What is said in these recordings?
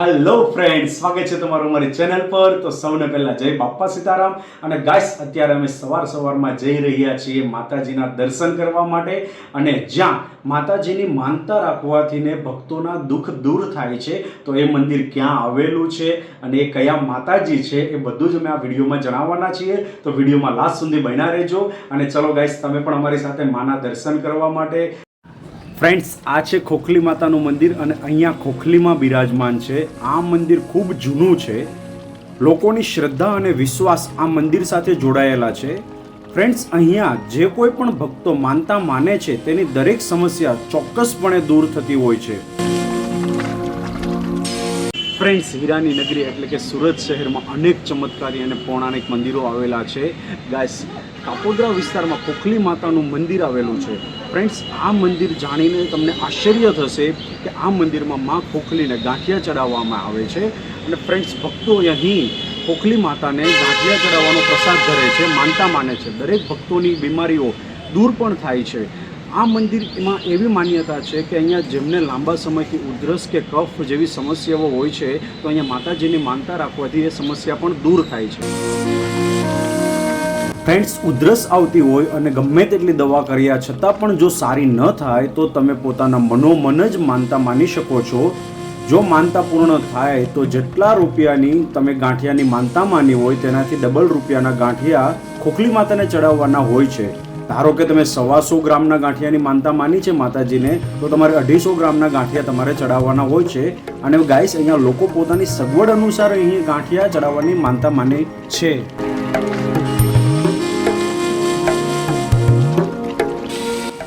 Hello friend સ્વાગત છે તમારું અમારી ચેનલ પર. તો સૌને પહેલા જય બાપા સીતારામ. અને ગાઈસ અત્યારે અમે સવાર સવારમાં જઈ રહ્યા છીએ માતાજીના દર્શન કરવા માટે. અને જ્યાં માતાજીની માનતા રાખવાથી ને ભક્તોના દુઃખ દૂર થાય છે, તો એ મંદિર ક્યાં આવેલું છે અને એ કયા માતાજી છે એ બધું જ અમે આ વિડીયોમાં જણાવવાના છીએ. તો વિડીયોમાં લાસ્ટ સુધી બન્યા રહેજો. અને ચલો ગાઈસ તમે પણ અમારી સાથે માના દર્શન કરવા માટે ફ્રેન્ડ્સ આ છે ખોખલી માતાનું મંદિર અને અહીંયા ખોખલીમાં બિરાજમાન છે. આ મંદિર ખૂબ જૂનું છે. લોકોની શ્રદ્ધા અને વિશ્વાસ આ મંદિર સાથે જોડાયેલા છે. ફ્રેન્ડ્સ અહીંયા જે કોઈ પણ ભક્તો માનતા માને છે તેની દરેક સમસ્યા ચોક્કસપણે દૂર થતી હોય છે. ફ્રેન્ડ્સ હીરાની નગરી એટલે કે સુરત શહેરમાં અનેક ચમત્કારી અને પૌરાણિક મંદિરો આવેલા છે. ગાઈસ કાપોદ્રા વિસ્તારમાં ખોખલી માતાનું મંદિર આવેલું છે. ફ્રેન્ડ્સ, આ મંદિર જાણીને તમને આશ્ચર્ય થશે કે આ મંદિરમાં માં ખોખલીને ગાંઠિયા ચડાવવામાં આવે છે. અને ફ્રેન્ડ્સ, ભક્તો અહીં ખોખલી માતાને ગાંઠિયા ચડાવવાનો પ્રસાદ ધરે છે, માનતા માને છે. દરેક ભક્તોની બીમારીઓ દૂર પણ થાય છે. આ મંદિરમાં એવી માન્યતા છે કે અહીંયા જેમને લાંબા સમયથી ઉધરસ કે કફ જેવી સમસ્યાઓ હોય છે, તો અહીંયા માતાજીની માનતા રાખવાથી એ સમસ્યા પણ દૂર થાય છે. ફ્રેન્ડ્સ, ઉધરસ આવતી હોય અને ગમે તેટલી દવા કર્યા છતાં પણ જો સારી ન થાય, તો તમે પોતાના મનોમન જ માનતા માની શકો છો. જો માનતા પૂર્ણ થાય, તો જેટલા રૂપિયાની તમે ગાંઠિયાની માનતા માની હોય, તેનાથી ડબલ રૂપિયાના ગાંઠિયા ખોખલી માતાને ચડાવવાના હોય છે. ધારો કે તમે સવાસો ગ્રામના ગાંઠિયાની માનતા માની છે માતાજીને, તો તમારે અઢીસો ગ્રામના ગાંઠિયા તમારે ચડાવવાના હોય છે. અને ગાઈસ, અહીંયા લોકો પોતાની સગવડ અનુસાર અહીં ગાંઠિયા ચડાવવાની માનતા માને છે.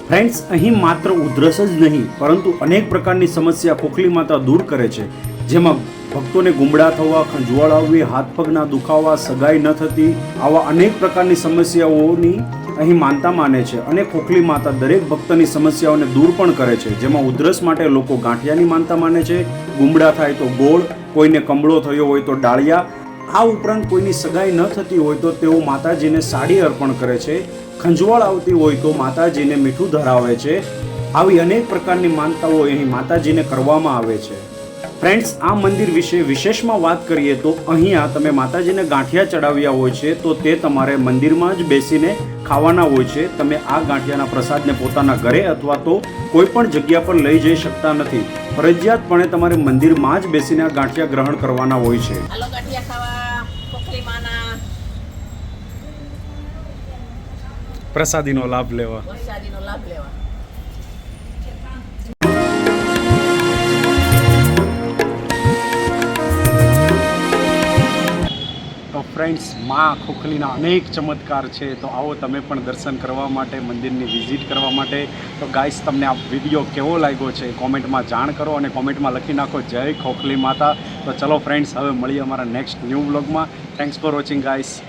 ફ્રેન્ડ્સ, અહીં માત્ર ઉધરસ જ નહીં, પરંતુ અનેક પ્રકારની સમસ્યા ખોખલી માતા દૂર કરે છે. જેમાં ભક્તોને ગુમડા થવા, ખંજવાળ આવવી, હાથ પગના દુખાવા, સગાઈ ન થતી આવા અનેક પ્રકારની સમસ્યાઓની અહીં માનતા માને છે અને ખોખલી માતા દરેક ભક્તની સમસ્યાઓને દૂર પણ કરે છે, જેમાં ઉધરસ માટે લોકો ગાંઠિયાની માનતા માને છે. ગુમડા થાય તો ગોળ, કોઈને કમળો થયો હોય તો ડાળિયા, આ ઉપરાંત કોઈની સગાઈ ન થતી હોય તો તેઓ માતાજીને સાડી અર્પણ કરે છે. ખંજવાળ આવતી હોય તો માતાજીને મીઠું ધરાવે છે. આવી અનેક પ્રકારની માનતાઓ અહીં માતાજીને કરવામાં આવે છે. ફ્રેન્ડ્સ આ મંદિર વિશે વિશેષમાં વાત કરીએ તો અહીંયા તમે માતાજીને ગાંઠિયા ચડાવ્યા હોય છે તો તે તમારે મંદિરમાં જ બેસીને ખાવાના હોય છે. તમે આ ગાંઠિયાના પ્રસાદને પોતાના ઘરે અથવા તો કોઈ પણ જગ્યા પર લઈ જઈ શકતા નથી. ફરજિયાતપણે તમારે મંદિરમાં જ બેસીને આ ગાંઠિયા ગ્રહણ કરવાના હોય છે. પ્રસાદીનો લાભ લેવા. પ્રસાદીનો લાભ લેવા. ફ્રેન્ડ્સ, માં ખોખલીના અનેક ચમત્કાર છે. તો આવો તમે પણ દર્શન કરવા માટે, મંદિરની વિઝિટ કરવા માટે. તો ગાઈસ, તમને આ વીડિયો કેવો લાગ્યો છે? કોમેન્ટમાં જાણ કરો અને કોમેન્ટમાં લખી નાખો, જય ખોખલી માતા. તો ચલો ફ્રેન્ડ્સ, હવે મળીએ અમારા નેક્સ્ટ ન્યૂ બ્લોગમાં થેન્ક્સ ફોર વોચિંગ ગાઈસ